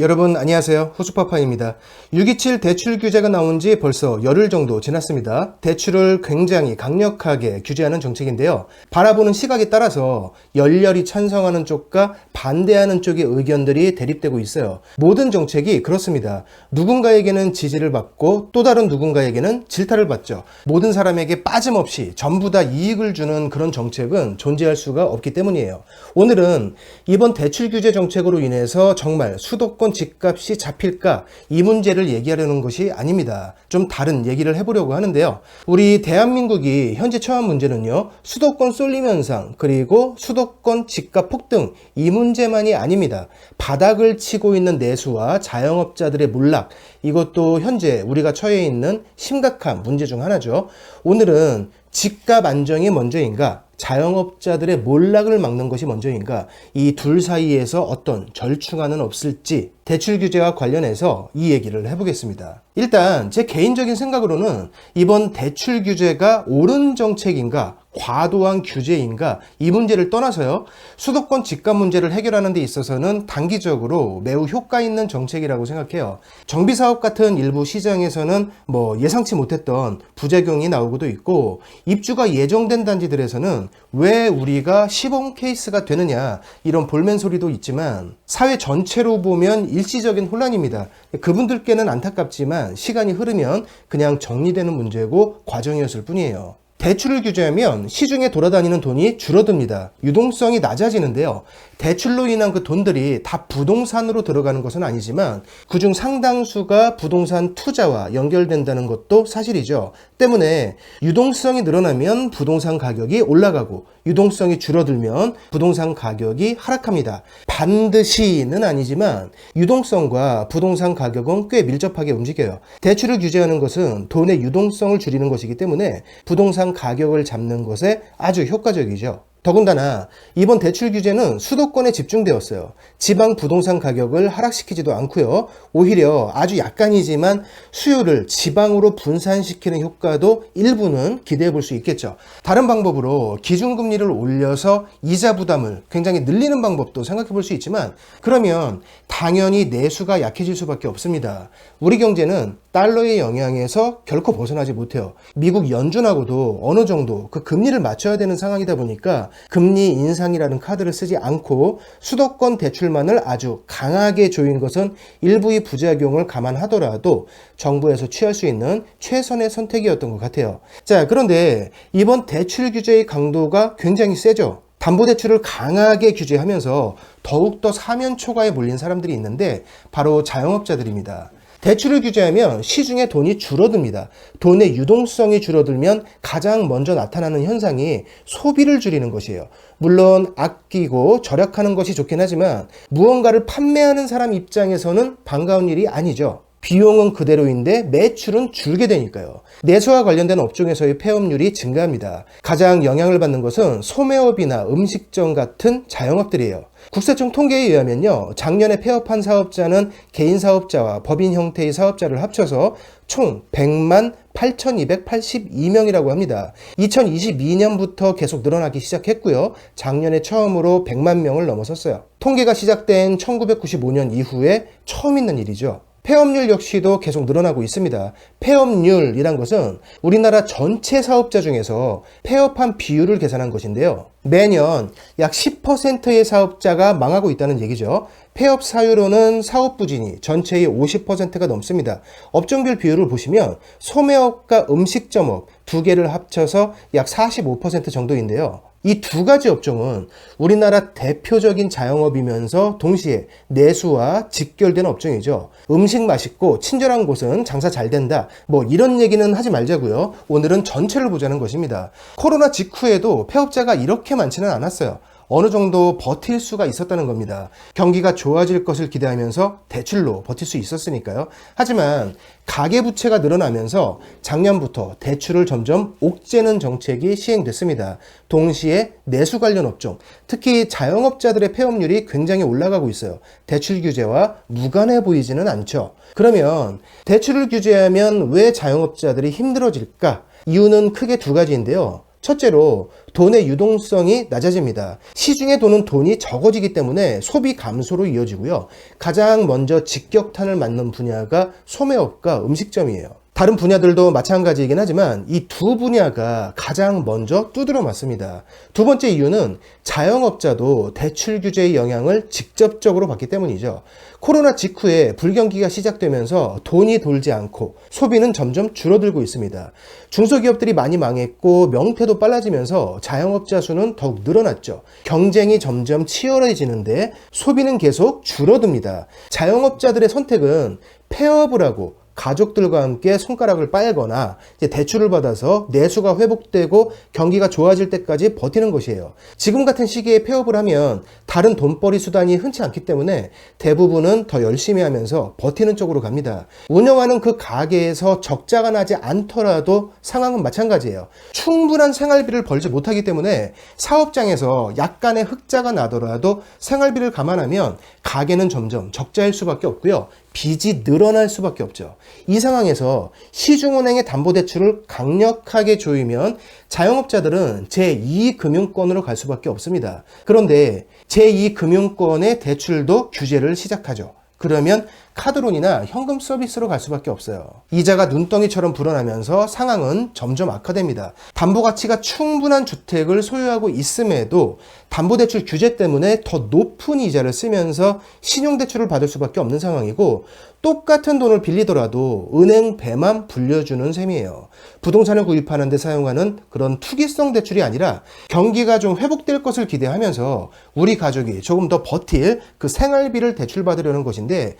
여러분 안녕하세요. 호수파파입니다. 627 대출 규제가 나온 지 벌써 열흘 정도 지났습니다. 대출을 굉장히 강력하게 규제하는 정책인데요. 바라보는 시각에 따라서 열렬히 찬성하는 쪽과 반대하는 쪽의 의견들이 대립되고 있어요. 모든 정책이 그렇습니다. 누군가에게는 지지를 받고 또 다른 누군가에게는 질타를 받죠. 모든 사람에게 빠짐없이 전부 다 이익을 주는 그런 정책은 존재할 수가 없기 때문이에요. 오늘은 이번 대출 규제 정책으로 인해서 정말 수도권 집값이 잡힐까 이 문제를 얘기하려는 것이 아닙니다. 좀 다른 얘기를 해보려고 하는데요. 우리 대한민국이 현재 처한 문제는요. 수도권 쏠림 현상 그리고 수도권 집값 폭등 이 문제만이 아닙니다. 바닥을 치고 있는 내수와 자영업자들의 몰락 이것도 현재 우리가 처해 있는 심각한 문제 중 하나죠. 오늘은 집값 안정이 먼저인가 자영업자들의 몰락을 막는 것이 먼저인가 이 둘 사이에서 어떤 절충안은 없을지 대출 규제와 관련해서 이 얘기를 해보겠습니다. 일단 제 개인적인 생각으로는 이번 대출 규제가 옳은 정책인가 과도한 규제인가 이 문제를 떠나서요 수도권 집값 문제를 해결하는 데 있어서는 단기적으로 매우 효과 있는 정책이라고 생각해요 정비 사업 같은 일부 시장에서는 뭐 예상치 못했던 부작용이 나오고도 있고 입주가 예정된 단지들에서는 왜 우리가 시범 케이스가 되느냐 이런 볼멘 소리도 있지만 사회 전체로 보면 일시적인 혼란입니다 그분들께는 안타깝지만 시간이 흐르면 그냥 정리되는 문제고 과정이었을 뿐이에요 대출을 규제하면 시중에 돌아다니는 돈이 줄어듭니다. 유동성이 낮아지는데요. 대출로 인한 그 돈들이 다 부동산으로 들어가는 것은 아니지만 그중 상당수가 부동산 투자와 연결된다는 것도 사실이죠. 때문에 유동성이 늘어나면 부동산 가격이 올라가고 유동성이 줄어들면 부동산 가격이 하락합니다. 반드시는 아니지만 유동성과 부동산 가격은 꽤 밀접하게 움직여요. 대출을 규제하는 것은 돈의 유동성을 줄이는 것이기 때문에 부동산 가격을 잡는 것에 아주 효과적이죠. 더군다나 이번 대출 규제는 수도권에 집중되었어요. 지방 부동산 가격을 하락시키지도 않고요. 오히려 아주 약간이지만 수요를 지방으로 분산시키는 효과도 일부는 기대해 볼 수 있겠죠. 다른 방법으로 기준금리를 올려서 이자 부담을 굉장히 늘리는 방법도 생각해 볼 수 있지만 그러면 당연히 내수가 약해질 수밖에 없습니다. 우리 경제는 달러의 영향에서 결코 벗어나지 못해요. 미국 연준하고도 어느 정도 그 금리를 맞춰야 되는 상황이다 보니까 금리 인상이라는 카드를 쓰지 않고 수도권 대출만을 아주 강하게 조인 것은 일부의 부작용을 감안하더라도 정부에서 취할 수 있는 최선의 선택이었던 것 같아요. 자, 그런데 이번 대출 규제의 강도가 굉장히 세죠. 담보대출을 강하게 규제하면서 더욱더 사면 초과에 몰린 사람들이 있는데 바로 자영업자들입니다. 대출을 규제하면 시중에 돈이 줄어듭니다. 돈의 유동성이 줄어들면 가장 먼저 나타나는 현상이 소비를 줄이는 것이에요. 물론 아끼고 절약하는 것이 좋긴 하지만 무언가를 판매하는 사람 입장에서는 반가운 일이 아니죠. 비용은 그대로인데 매출은 줄게 되니까요. 내수와 관련된 업종에서의 폐업률이 증가합니다. 가장 영향을 받는 것은 소매업이나 음식점 같은 자영업들이에요. 국세청 통계에 의하면요, 작년에 폐업한 사업자는 개인 사업자와 법인 형태의 사업자를 합쳐서 총 100만 8,282명이라고 합니다. 2022년부터 계속 늘어나기 시작했고요. 작년에 처음으로 100만 명을 넘어섰어요. 통계가 시작된 1995년 이후에 처음 있는 일이죠. 폐업률 역시도 계속 늘어나고 있습니다. 폐업률이란 것은 우리나라 전체 사업자 중에서 폐업한 비율을 계산한 것인데요. 매년 약 10%의 사업자가 망하고 있다는 얘기죠. 폐업 사유로는 사업 부진이 전체의 50%가 넘습니다. 업종별 비율을 보시면 소매업과 음식점업 두 개를 합쳐서 약 45% 정도인데요. 이 두 가지 업종은 우리나라 대표적인 자영업이면서 동시에 내수와 직결된 업종이죠. 음식 맛있고 친절한 곳은 장사 잘 된다. 뭐 이런 얘기는 하지 말자고요. 오늘은 전체를 보자는 것입니다. 코로나 직후에도 폐업자가 이렇게 많지는 않았어요. 어느 정도 버틸 수가 있었다는 겁니다. 경기가 좋아질 것을 기대하면서 대출로 버틸 수 있었으니까요. 하지만 가계부채가 늘어나면서 작년부터 대출을 점점 옥죄는 정책이 시행됐습니다. 동시에 내수 관련 업종, 특히 자영업자들의 폐업률이 굉장히 올라가고 있어요. 대출 규제와 무관해 보이지는 않죠. 그러면 대출을 규제하면 왜 자영업자들이 힘들어질까? 이유는 크게 두 가지인데요. 첫째로 돈의 유동성이 낮아집니다. 시중에 도는 돈이 적어지기 때문에 소비 감소로 이어지고요. 가장 먼저 직격탄을 맞는 분야가 소매업과 음식점이에요. 다른 분야들도 마찬가지이긴 하지만 이 두 분야가 가장 먼저 두드러 맞습니다. 두 번째 이유는 자영업자도 대출 규제의 영향을 직접적으로 받기 때문이죠. 코로나 직후에 불경기가 시작되면서 돈이 돌지 않고 소비는 점점 줄어들고 있습니다. 중소기업들이 많이 망했고 명패도 빨라지면서 자영업자 수는 더욱 늘어났죠. 경쟁이 점점 치열해지는데 소비는 계속 줄어듭니다. 자영업자들의 선택은 폐업을 하고 가족들과 함께 손가락을 빨거나 대출을 받아서 내수가 회복되고 경기가 좋아질 때까지 버티는 것이에요. 지금 같은 시기에 폐업을 하면 다른 돈벌이 수단이 흔치 않기 때문에 대부분은 더 열심히 하면서 버티는 쪽으로 갑니다. 운영하는 그 가게에서 적자가 나지 않더라도 상황은 마찬가지예요. 충분한 생활비를 벌지 못하기 때문에 사업장에서 약간의 흑자가 나더라도 생활비를 감안하면 가게는 점점 적자일 수밖에 없고요. 빚이 늘어날 수밖에 없죠. 이 상황에서 시중은행의 담보대출을 강력하게 조이면 자영업자들은 제2금융권으로 갈 수밖에 없습니다. 그런데 제 2금융권의 대출도 규제를 시작하죠. 그러면 카드론이나 현금 서비스로 갈 수밖에 없어요. 이자가 눈덩이처럼 불어나면서 상황은 점점 악화됩니다. 담보 가치가 충분한 주택을 소유하고 있음에도 담보대출 규제 때문에 더 높은 이자를 쓰면서 신용대출을 받을 수밖에 없는 상황이고 똑같은 돈을 빌리더라도 은행 배만 불려주는 셈이에요. 부동산을 구입하는 데 사용하는 그런 투기성 대출이 아니라 경기가 좀 회복될 것을 기대하면서 우리 가족이 조금 더 버틸 그 생활비를 대출받으려는 것인데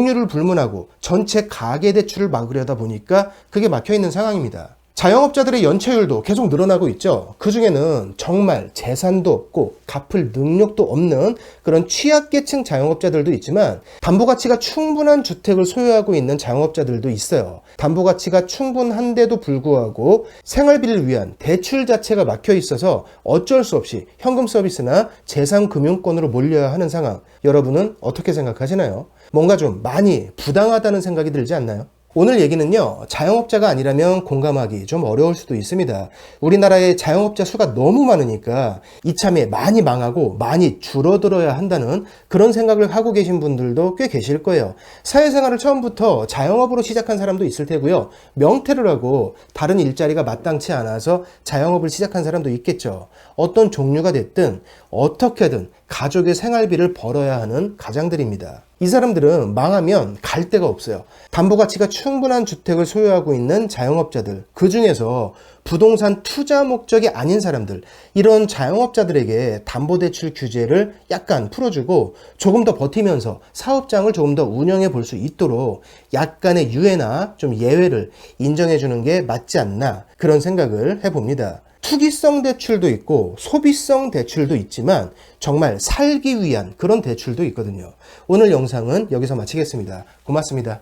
종류를 불문하고 전체 가계 대출을 막으려다 보니까 그게 막혀 있는 상황입니다. 자영업자들의 연체율도 계속 늘어나고 있죠. 그 중에는 정말 재산도 없고 갚을 능력도 없는 그런 취약계층 자영업자들도 있지만 담보 가치가 충분한 주택을 소유하고 있는 자영업자들도 있어요. 담보 가치가 충분한데도 불구하고 생활비를 위한 대출 자체가 막혀 있어서 어쩔 수 없이 현금 서비스나 재산 금융권으로 몰려야 하는 상황. 여러분은 어떻게 생각하시나요? 뭔가 좀 많이 부당하다는 생각이 들지 않나요? 오늘 얘기는요, 자영업자가 아니라면 공감하기 좀 어려울 수도 있습니다. 우리나라의 자영업자 수가 너무 많으니까 이참에 많이 망하고 많이 줄어들어야 한다는 그런 생각을 하고 계신 분들도 꽤 계실 거예요. 사회생활을 처음부터 자영업으로 시작한 사람도 있을 테고요. 명퇴를 하고 다른 일자리가 마땅치 않아서 자영업을 시작한 사람도 있겠죠. 어떤 종류가 됐든 어떻게든 가족의 생활비를 벌어야 하는 가장들입니다. 이 사람들은 망하면 갈 데가 없어요. 담보 가치가 충분한 주택을 소유하고 있는 자영업자들, 그 중에서 부동산 투자 목적이 아닌 사람들, 이런 자영업자들에게 담보대출 규제를 약간 풀어주고 조금 더 버티면서 사업장을 조금 더 운영해 볼 수 있도록 약간의 유예나 좀 예외를 인정해 주는 게 맞지 않나 그런 생각을 해봅니다. 투기성 대출도 있고 소비성 대출도 있지만 정말 살기 위한 그런 대출도 있거든요. 오늘 영상은 여기서 마치겠습니다. 고맙습니다.